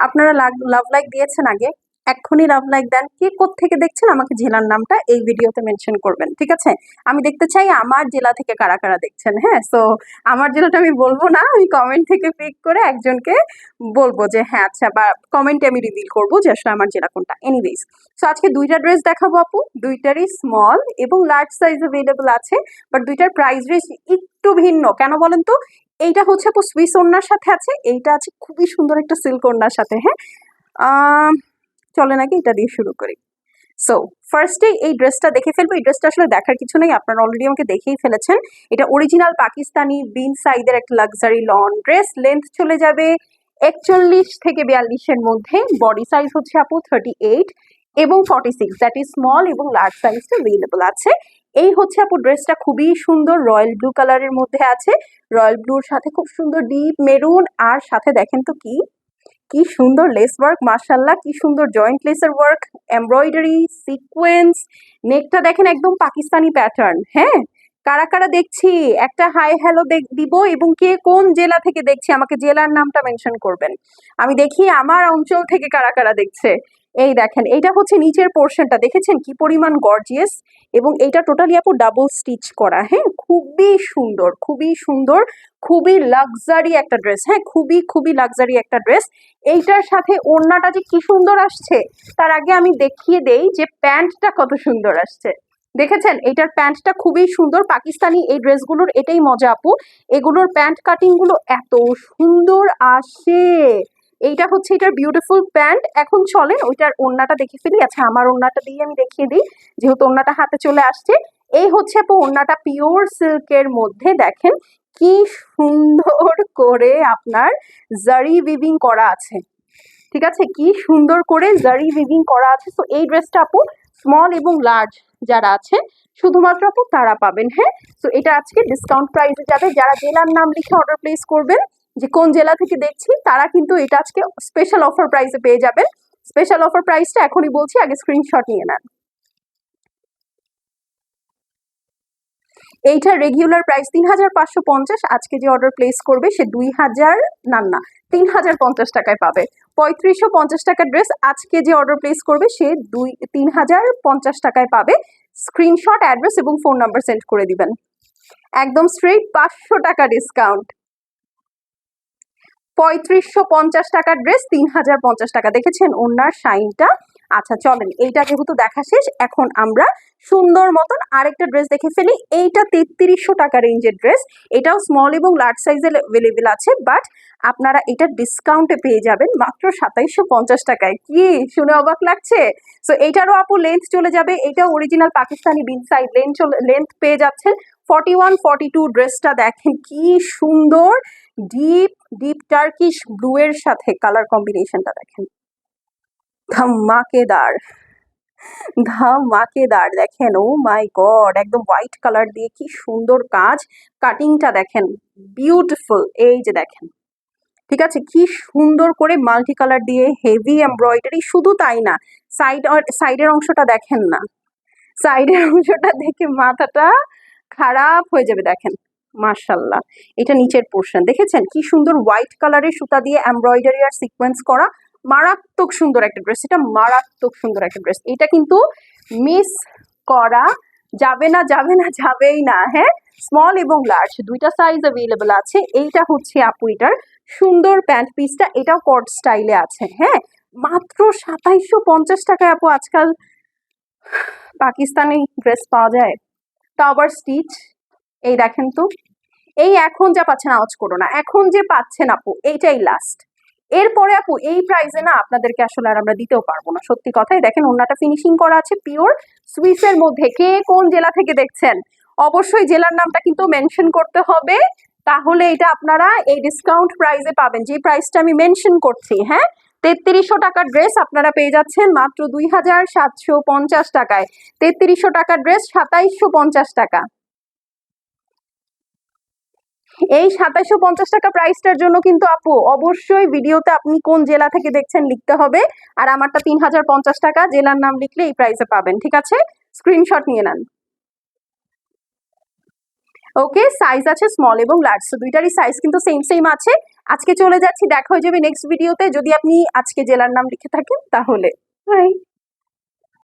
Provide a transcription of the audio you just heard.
আপনারা love like দিয়েছেন আগে, এক্ষুনি লাভ লাইক দেন। কে থেকে দেখছেন? আমাকে জেলার নামটা এই ভিডিওতে মেনশন করবেন, ঠিক আছে? আমি দেখতে চাই আমার জেলা থেকে কারা কারা দেখছেন হ্যাঁ? সো আমার জেলাটা আমি বলব না, আমি কমেন্ট থেকে পিক করে একজনকে বলব যে হ্যাঁ আচ্ছা বা কমেন্টে আমি রিভিল করব যে, আসলে আমার জেলা কোনটা। এনিওয়েজ সো আজকে দুইটা ড্রেস দেখাবো আপু। দুইটারই স্মল এবং লার্জ সাইজ অ্যাভেলেবল আছে বাট দুইটার প্রাইস রেঞ্জ একটু ভিন্ন। কেন বলেন তো? এইটা হচ্ছে আপু সুইস ওনার সাথে আছে। এইটা আছে খুবই সুন্দর একটা সিল্ক ওড়নার সাথে হ্যাঁ? চলে নাকি এটা দিয়ে শুরু করি। সো ফার্স্টে এই ড্রেসটা দেখে ফেলব। এই ড্রেসটা আসলে দেখার কিছু নেই। আপনারা অলরেডি আমাকে দেখেই ফেলেছেন। এটা অরিজিনাল পাকিস্তানি বিন সাইজের একটা লাক্সারি লন ড্রেস লেন্থ চলে যাবে একচল্লিশ থেকে বিয়াল্লিশের মধ্যে। বডি সাইজ হচ্ছে আপু থার্টি এইট এবং forty six that is small এবং লার্জ সাইজটা অ্যাভেলেবল আছে। এই হচ্ছে আপু ড্রেসটা খুবই সুন্দর রয়্যাল ব্লু কালারের মধ্যে আছে। রয়্যাল ব্লুর সাথে খুব সুন্দর ডিপ মেরুন আর সাথে দেখেন তো কি কি সুন্দর লেস ওয়ার্ক মার্শাল্লাহ কি সুন্দর জয়েন্ট লেসের ওয়ার্ক এমব্রয়ডারি সিকোয়েন্স নেকটা দেখেন একদম পাকিস্তানি প্যাটার্ন হ্যাঁ? কারা কারা দেখছি, একটা হাই হ্যালো দিব এবং কে কোন জেলা থেকে দেখছি, আমাকে জেলার নামটা মেনশন করবেন। আমি দেখি আমার অঞ্চল থেকে কারা কারা দেখছে। এই দেখেন, এইটা হচ্ছে নিচের পোর্শনটা দেখেছেন কি পরিমাণ গর্জিয়াস এবং এইটা টোটালি আপু ডাবল স্টিচ করা হ্যাঁ? খুবই সুন্দর খুবই সুন্দর, খুবই লাক্সারি একটা ড্রেস হ্যাঁ? খুবই খুবই লাক্সারি একটা ড্রেস এইটার সাথে ওড়নাটা যে কি সুন্দর আসছে, তার আগে আমি দেখিয়ে দেই যে প্যান্টটা কত সুন্দর আসছে। দেখেছেন? এটার প্যান্টটা খুবই সুন্দর। পাকিস্তানি এই ড্রেসগুলোর এটাই মজা আপু। এগুলোর প্যান্ট কাটিংগুলো এত সুন্দর আসে। এইটা হচ্ছে এটার বিউটিফুল প্যান্ট এখন চলেন ওইটার ওড়নাটা দেখে ফেলি। আচ্ছা আমার ওড়নাটা দিয়ে আমি দেখিয়ে দিই। যেহেতু ওড়নাটা হাতে চলে আসছে, এই হচ্ছে আপু ওড়নাটা পিওর সিল্কের মধ্যে। দেখেন কি সুন্দর করে আপনার জারি উইভিং করা আছে। ঠিক আছে? কি সুন্দর করে জারি উইভিং করা আছে। তো এই ড্রেসটা আপু স্মল এবং লার্জ যারা আছে, শুধুমাত্র আপু তারা পাবেন হ্যাঁ? তো এটা আজকে ডিসকাউন্ট প্রাইসে যাবে। যারা জেলার নাম লিখে অর্ডার প্লেস করবেন যে কোন জেলা থেকে দেখছি, তারা কিন্তু এটা আজকে স্পেশাল অফার প্রাইসে পেয়ে যাবেন। স্পেশাল অফার প্রাইসটা এখনই বলছি, আগে স্ক্রিনশট নিয়ে নেন। এইটার রেগুলার প্রাইস তিন হাজার পাঁচশো পঞ্চাশ, আজকে যে অর্ডার প্লেস করবে সে দুই হাজার না না তিন হাজার পঞ্চাশ টাকায় পাবে। পঁয়ত্রিশশো পঞ্চাশ টাকার ড্রেস আজকে যে অর্ডার প্লেস করবে সে দুই তিন হাজার পঞ্চাশ টাকায় পাবে। স্ক্রিনশট অ্যাড্রেস এবং ফোন নাম্বার সেন্ড করে দিবেন। একদম স্ট্রেট পাঁচশো টাকা ডিসকাউন্ট পঁয়ত্রিশশো পঞ্চাশ টাকার ড্রেস তিন হাজার পঞ্চাশ টাকা। দেখেছেন? ওনার শাইনটা আচ্ছা চলেন, এইটা যেহেতু দেখা শেষ, এখন আমরা সুন্দর মতন আরেকটা ড্রেস দেখে ফেলি। এইটা তেত্রিশশো টাকা রেঞ্জের ড্রেস এটাও স্মল এবং লার্জ সাইজের অ্যাভেলেবেল আছে বাট আপনারা এটা ডিসকাউন্টে পেয়ে যাবেন মাত্র সাতাইশশো পঞ্চাশ টাকায়। কি? শুনে অবাক লাগছে? সো এইটারও আপু লেন্থ চলে যাবে। এটা অরিজিনাল পাকিস্তানি বিন সাইড লেন্থ লেন্থ পেয়ে যাচ্ছেন। ফর্টি ওয়ান ফর্টি টু ড্রেসটা দেখেন, কি সুন্দর! ডিপ ডিপ টার্কিশ ব্লু এর সাথে কালার কম্বিনেশনটা দেখেন। ধামাকেদার ধামাকেদার দেখেন ও মাই গড একদম হোয়াইট কালার দিয়ে কি সুন্দর কাজ। কাটিংটা দেখেন বিউটিফুল এই যে দেখেন। ঠিক আছে, কি সুন্দর করে মাল্টি কালার দিয়ে হেভি এমব্রয়ডারি শুধু তাই না সাইড সাইডের অংশটা দেখেন না। সাইডের অংশটা দেখে মাথাটা খারাপ হয়ে যাবে, দেখেন। মার্শাল্লাহ এটা নিচের পোর্শন দেখেছেন? কি সুন্দর হোয়াইট কালারের সুতা দিয়ে এমব্রয়ডারি আর সিকোয়েন্স করা। মারাত্মক সুন্দর একটা ড্রেস এটা মারাত্মক সুন্দর একটা ড্রেস এটা কিন্তু মিস করা যাবে না যাবে না, যাবেই না। হ্যাঁ? স্মল এবং লার্জ দুইটা সাইজ অ্যাভেলেবেল আছে। এইটা হচ্ছে আপু এটার সুন্দর প্যান্ট পিসটা এটাও কট স্টাইলে আছে। হ্যাঁ? মাত্র সাতাইশশো পঞ্চাশ টাকায় আপু আজকাল পাকিস্তানি ড্রেস পাওয়া যায়। তা আবার স্টিচ এই দেখেন তো, এই এখন যা পাচ্ছেন আওয়াজ করো না, এখন যে পাচ্ছেন আপু, এইটাই লাস্ট এরপরে আপু, এই প্রাইসে না আপনাদেরকে আসলে আর আমরা দিতেও পারব না, সত্যি কথাই। দেখেন ওনাটা ফিনিশিং করা আছে পিওর সুইসের মধ্যে। কে কোন জেলা থেকে দেখছেন? অবশ্যই জেলার নামটা কিন্তু মেনশন করতে হবে, তাহলে এটা আপনারা এই ডিসকাউন্ট প্রাইসে পাবেন। যে প্রাইসটা আমি মেনশন করছি হ্যাঁ? তেত্রিশশো টাকার ড্রেস আপনারা পেয়ে যাচ্ছেন মাত্র দুই হাজার সাতশো পঞ্চাশ টাকায়। তেত্রিশশো টাকার ড্রেস সাতাইশশো পঞ্চাশ টাকা। এই সাতাইশো পঞ্চাশ টাকা প্রাইসটার জন্য কিন্তু আপু, অবশ্যই ভিডিওতে আপনি কোন জেলা থেকে দেখছেন লিখতে হবে। আর আমারটা তিন হাজার পঞ্চাশ টাকা, জেলার নাম লিখলে এই প্রাইসে পাবেন, ঠিক আছে? স্ক্রিনশট নিয়ে নেন। ওকে সাইজ আছে স্মল এবং লার্জ তো দুইটারই সাইজ কিন্তু সেম সেম আছে। আজকে চলে যাচ্ছি, দেখা হয়ে যাবে নেক্সট ভিডিওতে যদি আপনি আজকে জেলার নাম লিখে থাকেন, তাহলে।